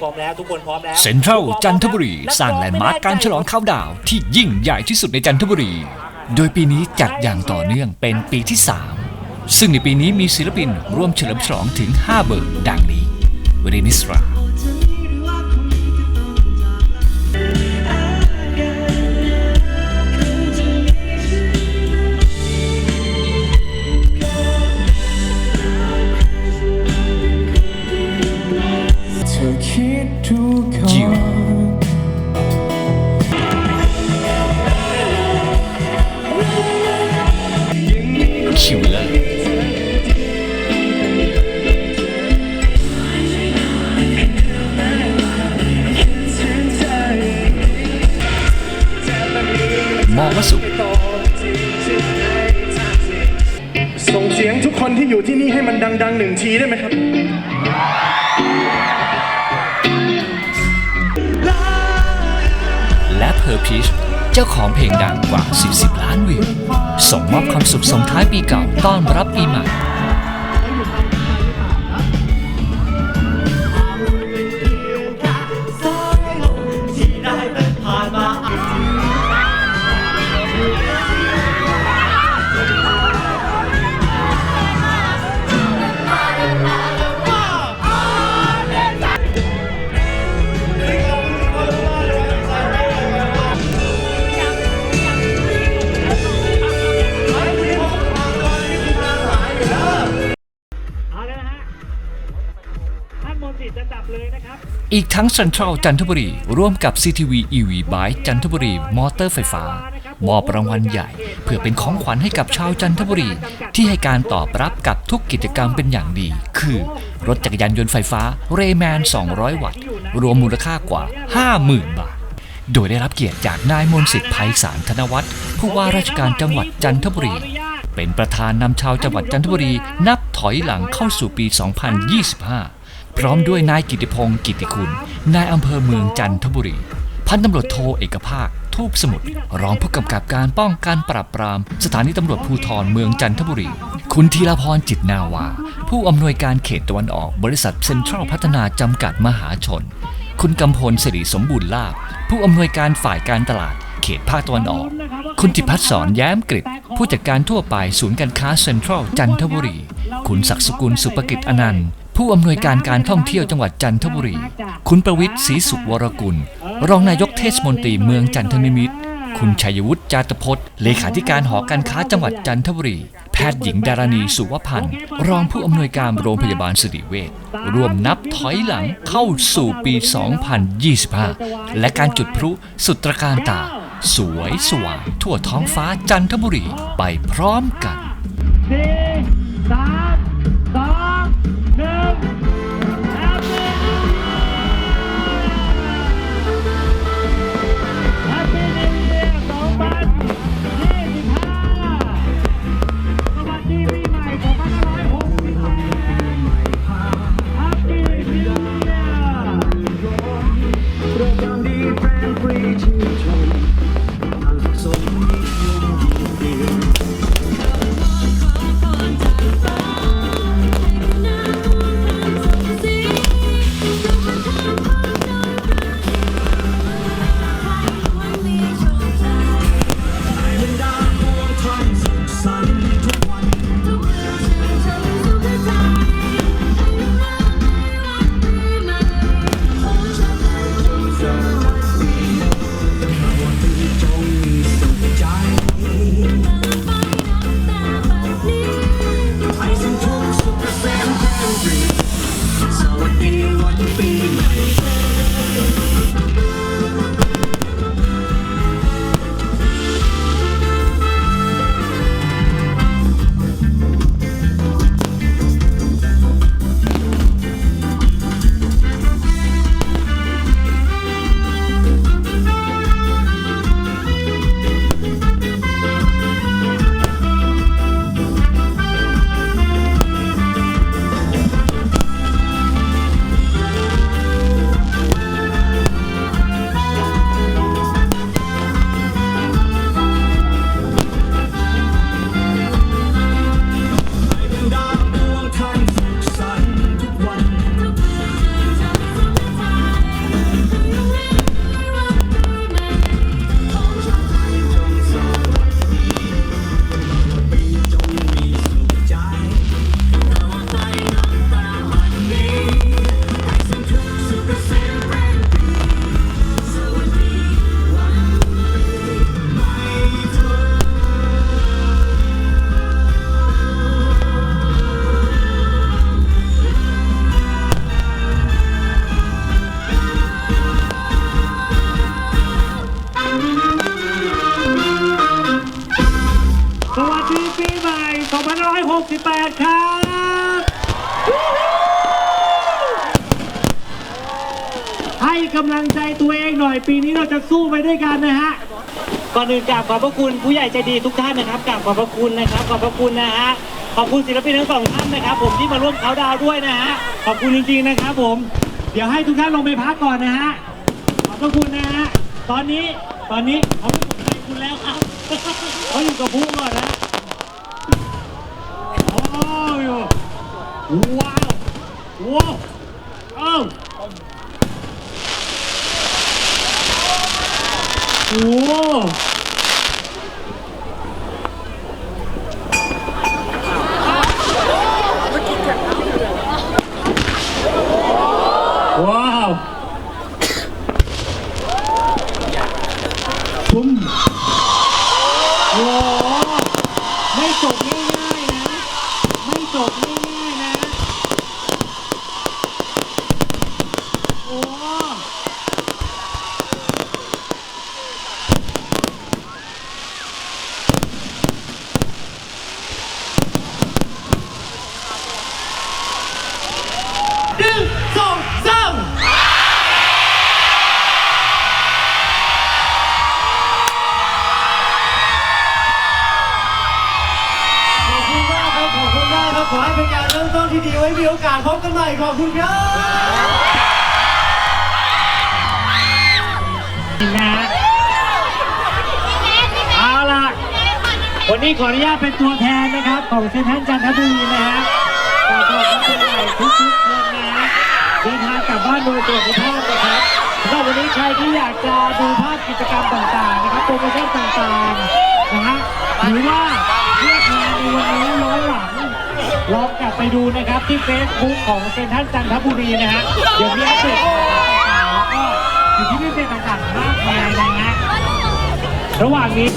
พร้อมแล้วทุกคนพร้อมแล้วเซ็นทรัลจันทบุรีสร้างแลนด์มาร์คการฉลองเข้าน์ดาวน์ที่ยิ่งใหญ่ที่สุดในจันทบุรี โดยปีนี้จัดอย่างต่อเนื่องเป็นปีที่ 3 ซึ่งในปีนี้มีศิลปินร่วมเฉลิมฉลองถึง 5 เบอร์ดังนี้เรนิสรา มอวสุส่งเสียงทุกคนที่อยู่ที่นี่ให้มันดังๆหนึ่งทีได้ไหมครับและเพอร์พิชเจ้าของเพลงดังกว่า 40 ล้านวิว ส่งมอบความสุขส่งท้ายปีเก่าต้อนรับปีใหม่ อีกทั้งเซ็นทรัลจันทบุรี ร่วมกับ CTV EV Bike จันทบุรี มอเตอร์ไฟฟ้า มอบรางวัลใหญ่ เพื่อเป็นของขวัญให้กับชาวจันทบุรี ที่ให้การตอบรับกับทุกกิจกรรมเป็นอย่างดี คือ รถจักรยานยนต์ไฟฟ้าเรแมน 200 วัตต์ รวมมูลค่ากว่า 50,000 บาท โดยได้รับเกียรติจากนายมนสิทธิ์ไพศาลธนวัฒน์ผู้ว่าราชการจังหวัดจันทบุรี เป็นประธานนำชาวจังหวัดจันทบุรี นับถอยหลังเข้าสู่ปี 2025 พร้อมด้วยนายกิติพงศ์กิติคุณ นายอำเภอเมืองจันทบุรี พันตำรวจโทเอกภาค ทูปสมุทรรองผู้กำกับการป้องกันปราบปราม สถานีตำรวจภูธรเมืองจันทบุรี คุณธีรพรจิตนาวา ผู้อำนวยการเขตตะวันออกบริษัทเซ็นทรัลพัฒนาจำกัดมหาชน คุณกำพลสิริสมบูรณ์ลาภผู้อำนวยการฝ่ายการตลาด เขตภาคตะวันออก คุณจิพัฒน์สอนแย้มกริตผู้จัดการทั่วไปศูนย์การค้าเซ็นทรัลจันทบุรี คุณศักดิ์สกุลสุภกิจอนันต์ ผู้อำนวยการการท่องเที่ยวจังหวัดจันทบุรี คุณประวิทย์ศรีสุขวรกุล รองนายกเทศมนตรีเมืองจันทนิมิตร คุณชัยวุฒิจาตพจน์ เลขาธิการหอการค้าจังหวัดจันทบุรี แพทย์หญิงดารณีสุวพันธ์ รองผู้อำนวยการโรงพยาบาลสิริเวชร่วมนับถอยหลังเข้าสู่ปี 2025 และการจุดพลุสุดตระการตา สวยสว่างทั่วท้องฟ้าจันทบุรีไปพร้อมกัน สี่สาม 18ครับ ให้กำลังใจตัวเองหน่อยปีนี้เราจะสู้ไปด้วยกันนะฮะ ก่อนอื่นกราบขอบพระคุณผู้ใหญ่ใจดีทุกท่านนะครับกราบขอบพระคุณนะครับ ขอบพระคุณนะฮะ ขอบคุณศิลปินทั้งสองท่านนะครับ ผมที่มาร่วมเขาดาวด้วยนะฮะ ขอบคุณจริงๆนะครับผม เดี๋ยวให้ทุกท่านลงไปพักก่อนนะฮะ ขอบพระคุณนะฮะ ตอนนี้ ตอนนี้เขาไม่สนใจคุณแล้วครับ เขาอยู่กับผู้ก่อนนะ โอ้ย ว้าวว้าวเอ้าโอ้โขอให้เป็นการเริ่มต้นที่ดีไว้มีโอกาสพบกันใหม่ขอบคุณครับนะเอาล่ะ วันนี้ขออนุญาตเป็นตัวแทนนะครับ ของเซนทรัลจันทบุรีนะฮะขอบคุณใหญ่ทุกคนนะฮะเดินทางกลับบ้านโดยสวัสดิภาพนะครับสำหรับวันนี้ใครที่อยากจะดูภาพกิจกรรมต่างๆนะครับโปรโมชั่นต่างๆนะฮะหรือว่าเลือกงานในวันนี้ย้อนหลัง ลองกลับไปดูนะครับที่เฟซบุ๊กของเซนทรัลจันทบุรีนะฮะเดี๋ยวมีอัปเดตต่างๆแล้วก็อยู่ที่พิเศษต่างๆมากมายนะฮะระหว่างนี้